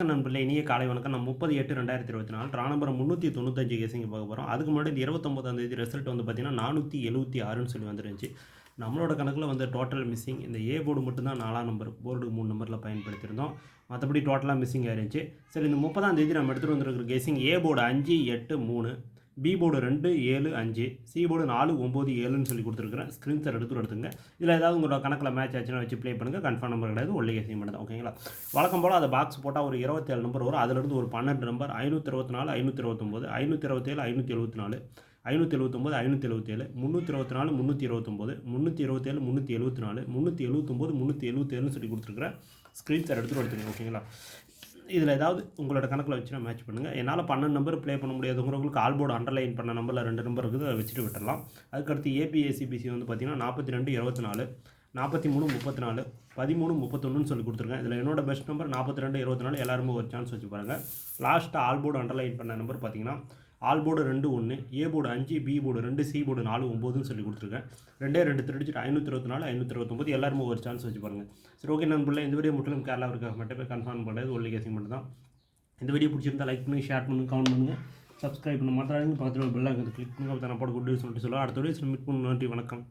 நண்பர்களே இனிய காலை வணக்கம். நம்ம முப்பது எட்டு ரெண்டாயிரத்தி இருபத்தி நாலு ராணபுரம் முந்நூற்றி தொண்ணூத்தஞ்சு கேசிங்க பார்க்க போகிறோம் அதுக்கு முன்னாடி இந்த இருபத்தொம்பதாம் தேதி ரிசல்ட் வந்து பார்த்தீங்கன்னா நானூற்றி எழுபத்தி ஆறுன்னு சொல்லி வந்துருந்துச்சு. நம்மளோட கணக்கில் வந்து டோட்டல் மிஸ்ஸிங் இந்த ஏ போர்டு மட்டும்தான் நாலாம் நம்பர் போர்டு மூணு நம்பரில் பயன்படுத்தியிருந்தோம். மற்றபடி டோட்டலாக மிஸ்ஸிங் ஆயிருந்துச்சு. சரி இந்த முப்பதாம் தேதி நம்ம எடுத்துகிட்டு வந்திருக்கிற கேசிங் ஏ போர்டு அஞ்சு எட்டு மூணு. பி போர்டு ரெண்டு ஏழு அஞ்சு சி போர்டு நாலு ஒம்பது ஏழுன்னு சொல்லி கொடுத்துருக்குறேன். ஸ்க்ரீன்ஷாட் எடுத்து எடுத்துங்க. இதில் ஏதாவது உங்களோட கணக்கில் மேட்ச் ஆச்சுன்னா வச்சு ப்ளே பண்ணுங்கள் கன்ஃபார்ம் நம்பர் கிடையாது. ஒல்லை செய்ய பண்ணுறது ஓகேங்களா வழக்கம் போல் அதை பாக்ஸ் போட்டால் ஒரு இருபத்தேழு நம்பர் வரும். அதிலிருந்து ஒரு பன்னெண்டு நம்பர் ஐநூற்றி இருபத்தி நாலு ஐநூற்றி இருபத்தொம்போது ஐநூற்றி இருபத்தேழு ஐநூற்றி எழுபத்தி நாலு ஐநூற்றி எழுபத்தொம்போது ஐநூற்றி எழுபத்தேழு முந்நூற்றி இருபத்தி நாலு முந்நூற்றி இருபத்தொம்போது முந்நூற்றி இருபத்தேழு முந்நூற்றி எழுபத்தி நாலு முந்நூற்றி எழுபத்தொம்போது முந்நூற்றி எழுபத்தேழுன்னு சொல்லி கொடுத்துருக்குறேன். ஸ்க்ரீன்ஷாட் எடுத்துகிட்டு எடுத்துங்க. ஓகேங்களா இதில் ஏதாவது உங்களோட கணக்கில் வச்சு மேட்ச் பண்ணுங்கள் என்னால் பன்னெண்டு நம்பர் ப்ளே பண்ண முடியாதுங்கிறவங்களுக்கு ஆல்போர்டு அண்டர்லைன் பண்ண நம்பரில் ரெண்டு நம்பர் இருக்குது அதை வச்சுட்டு விட்டுடலாம். அதுக்கடுத்து ஏபிஏசிபிசி வந்து பார்த்தீங்கன்னா நாற்பத்தி ரெண்டு இருபத்தி நாலு நாற்பத்தி மூணு முப்பத்தி நாலு பதிமூணு முப்பத்தொன்றுன்னு சொல்லி கொடுத்துருக்கேன். இதில் என்னோட பெஸ்ட் நம்பர் நாற்பத்தி ரெண்டு இருபத்தி நாலு எல்லாருமே ஒரு சான்ஸ் வச்சு பாருங்கள் லாஸ்ட்டாக ஆல்போர்டு அண்டர்லைன் பண்ண நம்பர் பார்த்தீங்கன்னா ஆல் போர்டு ரெண்டு ஒன்று ஏ போர்டு அஞ்சு பி போர்டு ரெண்டு சி போர்டு நாலு ஒம்போதுன்னு சொல்லி கொடுத்துருக்கேன். ரெண்டே ரெண்டு திருடிச்சிட்டு ஐநூற்றி இருபத்தி நாலு ஐநூற்றி இருபத்தொம்போது எல்லாருமே ஒரு சான்ஸ் வச்சு பாருங்கள் சரி ஓகே நண்பர்களே இந்த வீடியோ முற்றிலும் கேரளாவிற்காக மட்டுமே கன்ஃபார்ம் பண்ணுறது ஒல்லி கேசிங் மட்டும் தான் இந்த வீடியோ பிடிச்சிருந்தா லைக் பண்ணி ஷேர் பண்ணுங்கள் கமெண்ட் பண்ணுங்கள் சப்ஸ்கிரைப் பண்ண மாத்திரம் பக்கத்தில் பெல்லாக கிளிக் பண்ணி அப்போ நான் போட குட் சொல்லிட்டு சொல்லுவோம் அடுத்த வீடியோ மீட் பண்ணு நன்றி வணக்கம்.